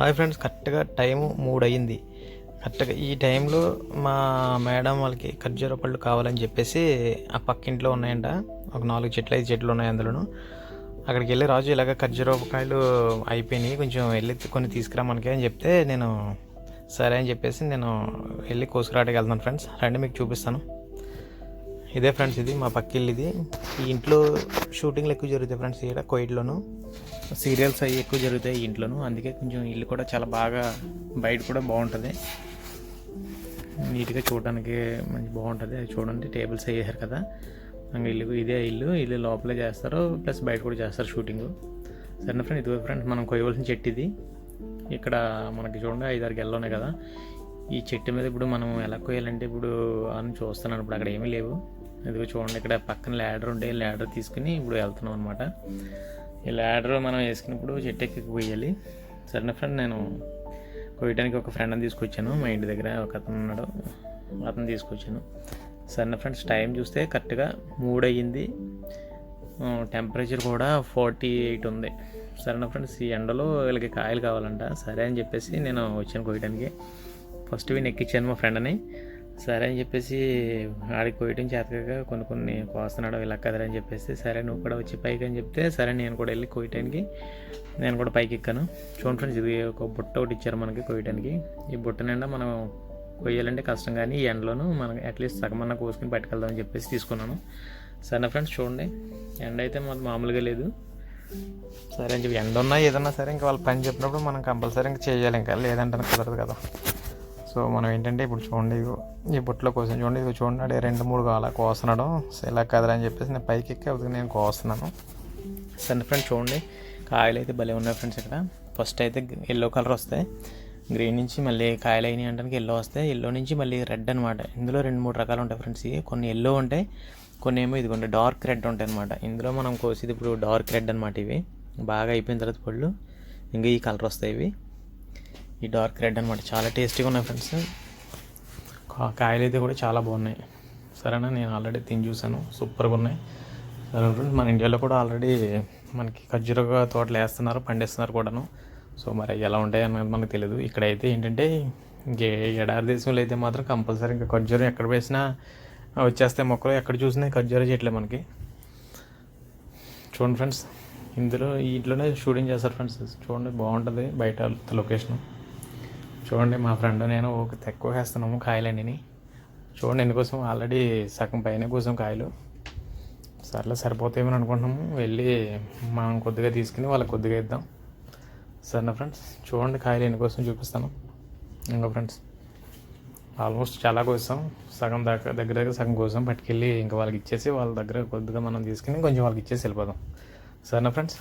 Hi friends కరెక్ట్గా time మూడు అయ్యింది కరెక్ట్గా ఈ టైంలో మా మేడం వాళ్ళకి ఖర్జూర పళ్ళు కావాలని చెప్పేసి ఆ పక్కింట్లో ఉన్నాయంట. ఒక నాలుగు చెట్లు ఐదు చెట్లు ఉన్నాయి అందులోను. అక్కడికి వెళ్ళి రాజు ఇలాగ ఖర్జూరపకాయలు అయిపోయినాయి. కొంచెం వెళ్ళి కొన్ని తీసుకురా మనకి అని చెప్తే నేను సరే అని చెప్పేసి నేను వెళ్ళి కోసుకురాటకి వెళ్తాను ఫ్రెండ్స్. రండి మీకు చూపిస్తాను. ఇదే ఫ్రెండ్స్ ఇది మా పక్కిల్లు ఇది ఈ ఇంట్లో షూటింగ్లు ఎక్కువ జరుగుతాయి ఫ్రెండ్స్ ఇక్కడ కోయిడ్లోను సీరియల్స్ అవి ఎక్కువ జరుగుతాయి ఇంట్లోనూ ఇంట్లోను. అందుకే కొంచెం ఇల్లు కూడా చాలా బాగా బయట కూడా బాగుంటుంది. నీట్గా చూడడానికి మంచి బాగుంటుంది. అది చూడండి టేబుల్స్ వేసారు కదా. ఇల్లు ఇదే ఇల్లు ఇల్లు లోపలే చేస్తారు. ప్లస్ బయట కూడా చేస్తారు షూటింగ్. సరే ఫ్రెండ్ ఇదిగో ఫ్రెండ్స్ మనం కొయ్యవలసిన చెట్టు ఇది. ఇక్కడ మనకి చూడండి ఐదారు గెల్లు ఉన్నాయి కదా. ఈ చెట్టు మీద ఇప్పుడు మనం ఎలా కొయ్యాలంటే ఇప్పుడు అని చూస్తున్నాను. ఇప్పుడు అక్కడ ఏమీ లేవు. ఇదిగో చూడండి ఇక్కడ పక్కన ల్యాడర్ ఉండే ల్యాడర్ తీసుకుని ఇప్పుడు వెళ్తున్నాం అనమాట ఈ ల్యాడర్ మనం వేసుకున్నప్పుడు చెట్టు ఎక్కకి పోయాలి. సరే ఫ్రెండ్ నేను కొయ్యడానికి ఒక ఫ్రెండ్ని తీసుకొచ్చాను. మా ఇంటి దగ్గర ఒక అతను ఉన్నాడు. అతను తీసుకొచ్చాను. సరే ఫ్రెండ్స్ టైం చూస్తే కరెక్ట్గా మూడు అయ్యింది. టెంపరేచర్ కూడా ఫార్టీ ఎయిట్ ఉంది. సరేనా ఫ్రెండ్స్ ఈ ఎండలో వీళ్ళకి కాయలు కావాలంట. సరే అని చెప్పేసి నేను వచ్చాను కొయ్యడానికి. ఫస్ట్ వీని ఎక్కించాను మా ఫ్రెండ్ని సరే అని చెప్పేసి ఆడికి కోయటం చేతగా కొన్ని కొన్ని కోస్తున్నాడు ఇలా కదరా అని చెప్పేసి సరే నువ్వు కూడా వచ్చి పైకి అని చెప్తే సరే నేను కూడా వెళ్ళి కొయ్యటానికి నేను కూడా పైకి ఎక్కాను. చూడండి ఫ్రెండ్స్ ఇది ఒక బుట్ట ఒకటి ఇచ్చారు మనకి కొయ్యటానికి. ఈ బుట్ట నిండా మనం కొయ్యాలంటే కష్టం కానీ ఈ ఎండలోనూ మనం అట్లీస్ట్ సగమన్నా కోసుకుని పట్టుకెళ్దామని చెప్పేసి తీసుకున్నాను. సరే ఫ్రెండ్స్ చూడండి. ఎండ అయితే మాకు మామూలుగా లేదు. సరే అని చెప్పి ఎండ ఉన్నా ఏదన్నా సరే ఇంకా వాళ్ళు పని చెప్పినప్పుడు మనం కంపల్సరీ ఇంకా చేయాలి ఇంకా లేదంటే కుదరదు కదా. సో మనం ఏంటంటే ఇప్పుడు చూడండి ఇగో ఈ బుట్టలో కోసం చూడండి ఇదిగో చూడండి రెండు మూడు అలా కోస్తున్నాడు ఇలా కదరా అని చెప్పేసి నేను పైకి ఎక్కి అవుతుంది నేను కోస్తున్నాను. సరే ఫ్రెండ్స్ చూడండి కాయలు అయితే భలే ఉన్నాయి ఫ్రెండ్స్ ఇక్కడ. ఫస్ట్ అయితే ఎల్లో కలర్ వస్తాయి. గ్రీన్ నుంచి మళ్ళీ కాయలు అయినాయి అంటే ఎల్లో వస్తాయి. ఎల్లో నుంచి మళ్ళీ రెడ్ అనమాట ఇందులో రెండు మూడు రకాలు ఉంటాయి ఫ్రెండ్స్ ఇవి కొన్ని ఎల్లో ఉంటాయి కొన్ని ఏమో ఇదిగోండి డార్క్ రెడ్ ఉంటాయి అనమాట ఇందులో మనం కోసేది ఇప్పుడు డార్క్ రెడ్ అనమాట ఇవి. బాగా అయిపోయిన తర్వాత పళ్ళు ఇంకా ఈ కలర్ వస్తాయి ఇవి. ఈ డార్క్ రెడ్ అనమాట చాలా టేస్టీగా ఉన్నాయి ఫ్రెండ్స్. కాయలు అయితే కూడా చాలా బాగున్నాయి. సరేనా? నేను ఆల్రెడీ తిని చూసాను సూపర్గా ఉన్నాయి. సరే ఫ్రెండ్స్? మన ఇండియాలో కూడా ఆల్రెడీ మనకి ఖర్జూరగా తోటలు వేస్తున్నారు పండిస్తున్నారు కూడాను. సో మరి ఎలా ఉంటాయి అన్నది మనకు తెలియదు ఇక్కడైతే ఏంటంటే ఇంకే ఎడారి దేశంలో అయితే మాత్రం కంపల్సరీ ఇంకా ఖర్జూరం ఎక్కడ వేసినా వచ్చేస్తాయి మొక్కలు. ఎక్కడ చూసినా ఖర్జూర చెట్లే మనకి. చూడండి ఫ్రెండ్స్. ఇందులో వీటిలోనే ఇంట్లోనే షూటింగ్ చేస్తారు ఫ్రెండ్స్. చూడండి బాగుంటుంది బయట లొకేషన్ చూడండి మా ఫ్రెండ్ నేను ఒక తక్కువ వేస్తున్నాము కాయలన్నీ చూడండి ఎందుకోసం ఆల్రెడీ సగం పైన కోసం కాయలు. సర్లే సరిపోతాయేమని అనుకుంటున్నాము. వెళ్ళి మనం కొద్దిగా తీసుకుని వాళ్ళకి కొద్దిగా ఇద్దాం. సరేనా ఫ్రెండ్స్? చూడండి కాయలు ఎన్నికోసం చూపిస్తాను. ఇంకా ఫ్రెండ్స్ ఆల్మోస్ట్ చాలా కోసం. సగం దాకా దగ్గర దగ్గర సగం కోసం. పట్టుకెళ్ళి ఇంకా వాళ్ళకి ఇచ్చేసి వాళ్ళ దగ్గర కొద్దిగా మనం తీసుకుని కొంచెం వాళ్ళకి ఇచ్చేసి వెళ్ళిపోదాం. సరేనా ఫ్రెండ్స్?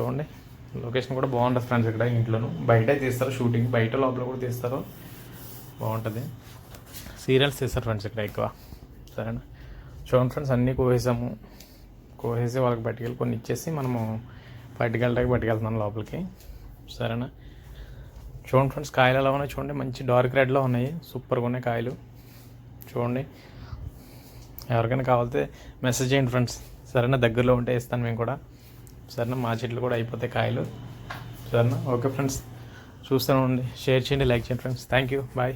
చూడండి. లొకేషన్ కూడా బాగుంటుంది ఫ్రెండ్స్ ఇక్కడ ఇంట్లోను. బయట తీస్తారు షూటింగ్. బయట లోపల కూడా తీస్తారు. బాగుంటుంది. సీరియల్స్ తీస్తారు ఫ్రెండ్స్ ఇక్కడ ఎక్కువ. సరేనా? చూడండి ఫ్రెండ్స్ అన్నీ కోసేసాము కోసేసి వాళ్ళకి పట్టుకెళ్ళి కొన్ని ఇచ్చేసి మనము పట్టుకెళ్ళడానికి పట్టుకెళ్తున్నాం లోపలికి. సరేనా? చూడండి ఫ్రెండ్స్ కాయలు ఎలా ఉన్నాయి చూడండి. మంచి డార్క్ రెడ్లో ఉన్నాయి. సూపర్గా ఉన్నాయి కాయలు. చూడండి. ఎవరికైనా కావాలితే మెసేజ్ చేయండి ఫ్రెండ్స్. సరేనా? దగ్గరలో ఉంటే ఇస్తాను మేము కూడా. సరేనా? మా చెట్లు కూడా అయిపోతాయి కాయలు. సరేనా? Okay friends. చూస్తూనే ఉండి షేర్ చేయండి లైక్ చేయండి ఫ్రెండ్స్. Thank you. బాయ్.